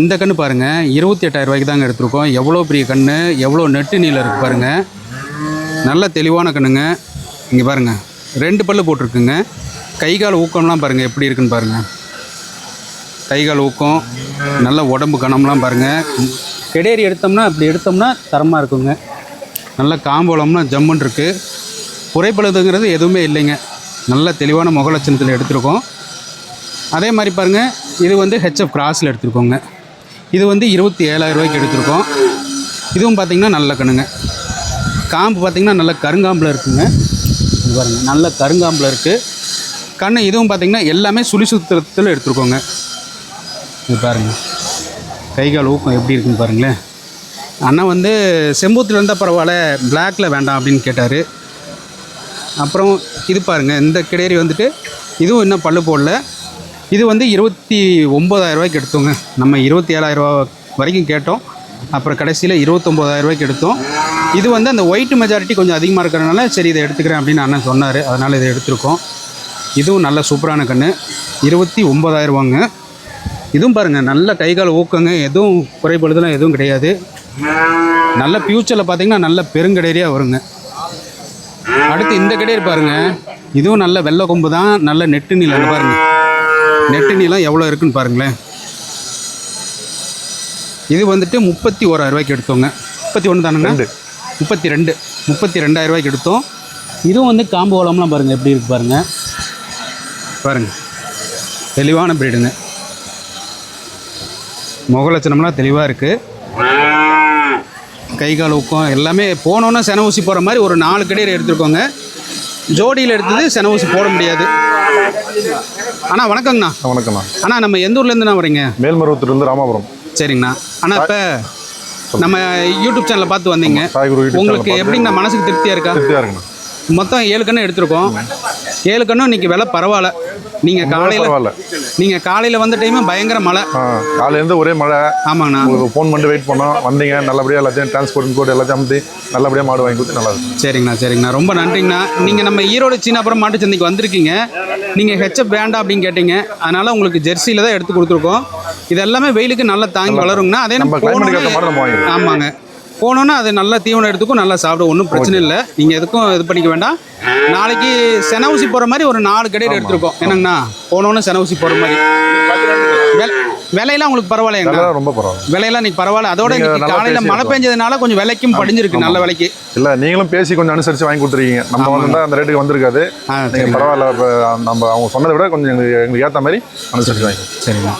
இந்த கன்று பாருங்கள் இருபத்தி எட்டாயிரம் ரூபாய்க்கு தாங்க எடுத்திருக்கோம். எவ்வளோ பெரிய கன்று எவ்வளோ நெட்டு நீளம் இருக்குது பாருங்கள் நல்ல தெளிவான கண்ணுங்க. இங்கே பாருங்கள் ரெண்டு பல்லு போட்டிருக்குங்க. கை கால் ஊக்கம்லாம் பாருங்கள் எப்படி இருக்குன்னு பாருங்கள் கை கால் ஊக்கம் நல்ல உடம்பு கணம்லாம் பாருங்கள் கெடேரி எடுத்தோம்னா இப்படி எடுத்தோம்னா தரமாக இருக்குங்க. நல்ல காம்போலம்னா ஜம்முன் இருக்குது குறைபழுதுங்கிறது எதுவுமே இல்லைங்க. நல்ல தெளிவான முகலட்சணத்தில் எடுத்திருக்கோம். அதே மாதிரி பாருங்கள் இது வந்து ஹெச்எஃப் கிராஸில் எடுத்துருக்கோங்க. இது வந்து இருபத்தி ஏழாயிரம் ரூபாய்க்கு எடுத்திருக்கோம். இதுவும் பார்த்திங்கன்னா நல்ல கணுங்க காம்பு பார்த்திங்கன்னா நல்ல கருங்காம்பில் இருக்குங்க. இது பாருங்கள் நல்ல கருங்காம்பில் இருக்குது கண் இதுவும் பார்த்திங்கன்னா எல்லாமே சுழி சுத்திரத்தில் எடுத்துருக்கோங்க. இது பாருங்கள் கை கால் ஊக்கம் எப்படி இருக்குன்னு பாருங்களேன். அண்ணா வந்து செம்பூத்தில் இருந்தால் பரவாயில்ல பிளாக்கில் வேண்டாம் அப்படின்னு கேட்டார். அப்புறம் இது பாருங்கள் இந்த கிடேரி வந்துட்டு இதுவும் இன்னும் பல்லு போடல. இது வந்து இருபத்தி ஒம்பதாயிரம் ரூபாய்க்கு எடுத்தோங்க. நம்ம இருபத்தி ஏழாயிரரூவா வரைக்கும் கேட்டோம். அப்புறம் கடைசியில் இருபத்தொம்போதாயிரம் ரூபாய்க்கு எடுத்தோம். இது வந்து அந்த ஒயிட் மெஜாரிட்டி கொஞ்சம் அதிகமாக இருக்கிறனால சரி இதை எடுத்துக்கிறேன் அப்படின்னு அண்ணன் சொன்னார். அதனால் இதை எடுத்திருக்கோம். இதுவும் நல்ல சூப்பரான கன்று இருபத்தி ஒம்பதாயிரரூவாங்க. இதுவும் பாருங்கள் நல்ல கை கால் ஊக்கங்க. எதுவும் குறைபாடுதெல்லாம் எதுவும் கிடையாது. நல்ல ஃப்யூச்சரில் பார்த்தீங்கன்னா நல்ல பெருங்கடையாக வருங்க. அடுத்து இந்த கடையர் பாருங்க. இதுவும் நல்ல வெள்ளை கொம்பு தான். நல்ல நெட்டு நீளம் பாருங்கள் நெட்டு நீளம் எவ்வளோ இருக்குன்னு பாருங்களேன். இது வந்துட்டு முப்பத்தி ஓராயிரம் ரூபாய்க்கு எடுத்தோங்க. முப்பத்தி ஒன்று தானுங்க? முப்பத்தி ரெண்டு. முப்பத்தி ரெண்டாயிரம் ரூபாய்க்கு எடுத்தோம். இதுவும் வந்து காம்பு வளம்லாம் பாருங்கள் எப்படி இருக்கு பாருங்க. பாருங்க. தெளிவான பிரீடுங்க முகலட்சணம்லாம் தெளிவாக இருக்குது கை கால் ஊக்கம் எல்லாமே போனோன்னா சென ஊசி போகிற மாதிரி ஒரு நாலு கடையில் எடுத்துருக்கோங்க. ஜோடியில் எடுத்தது சென ஊசி போட முடியாது. அண்ணா வணக்கங்கண்ணா. வணக்கம்ண்ணா. அண்ணா நம்ம எந்த ஊர்லேருந்துண்ணா வரீங்க மேல்மருவத்தூர்லேருந்து ராமாபுரம். சரிங்கண்ணா. அண்ணா இப்போ நம்ம யூடியூப் சேனலை பார்த்து வந்தீங்க. உங்களுக்கு எப்படிங்கண்ணா மனசுக்கு திருப்தியாக இருக்கா? திருப்தியாக இருக்குண்ணா. மொத்தம் ஏழு கன்று எடுத்திருக்கோம். ஏழு கன்றும் இன்னைக்கு விலை பரவாயில்ல. நீங்கள் காலையில் நீங்கள் காலையில் வந்த டைமு பயங்கர மழை. காலையிலேருந்து ஒரே மழை. ஆமாங்கண்ணா உங்களுக்கு ஃபோன் பண்ணிட்டு வெயிட் பண்ணோம். வந்தீங்க நல்லபடியாக எல்லாத்தையும் டிரான்ஸ்போர்ட் கோட் எல்லாத்தையும் அமுத்தி நல்லபடியாக மாடு வாங்கி கொடுத்து நல்லா இருக்கும் சரிங்கண்ணா சரிங்கண்ணா. ரொம்ப நன்றிங்கண்ணா. நீங்கள் நம்ம ஈரோடு சீனாபுரம் மாட்டு சந்தைக்கு வந்திருக்கீங்க. நீங்கள் ஹெச்எப் வேண்டாம் அப்படின்னு கேட்டீங்க. அதனால் உங்களுக்கு ஜெர்சியில் தான் எடுத்து கொடுத்துருக்கோம். இது எல்லாமே வெயிலுக்கு நல்லா தாங்கி வளருங்கண்ணா. அதே நம்ம. ஆமாங்க. போனோன்னா அது நல்லா தீவனம் எடுத்துக்கும் நல்லா சாப்பிடும். ஒன்றும் பிரச்சனை இல்லை. நீங்கள் எதுக்கும் இது பண்ணிக்க வேண்டாம். நாளைக்கு சென ஊசி போகிற மாதிரி ஒரு நாலு கடையில் எடுத்துருக்கோம். என்னங்கண்ணா? போனோன்னு சென ஊசி போகிற மாதிரி விலையெல்லாம் உங்களுக்கு பரவாயில்லைங்கண்ணா அதெல்லாம் ரொம்ப பரவாயில்ல. விலையெல்லாம் இன்னைக்கு பரவாயில்ல. அதோட இன்னைக்கு காலையில் மழை பெஞ்சதுனால கொஞ்சம் விலைக்கும் படிஞ்சிருக்கு நல்ல விலைக்கு. இல்லை நீங்களும் பேசி கொஞ்சம் அனுசரித்து வாங்கி கொடுத்துருக்கீங்க. நம்ம வந்து அந்த ரேட்டுக்கு வந்திருக்காது. நீங்கள் பரவாயில்ல நம்ம அவங்க சொன்னதை விட கொஞ்சம் எங்களுக்கு ஏற்ற மாதிரி அனுசரித்து வாங்கி கொடுத்து சரிங்க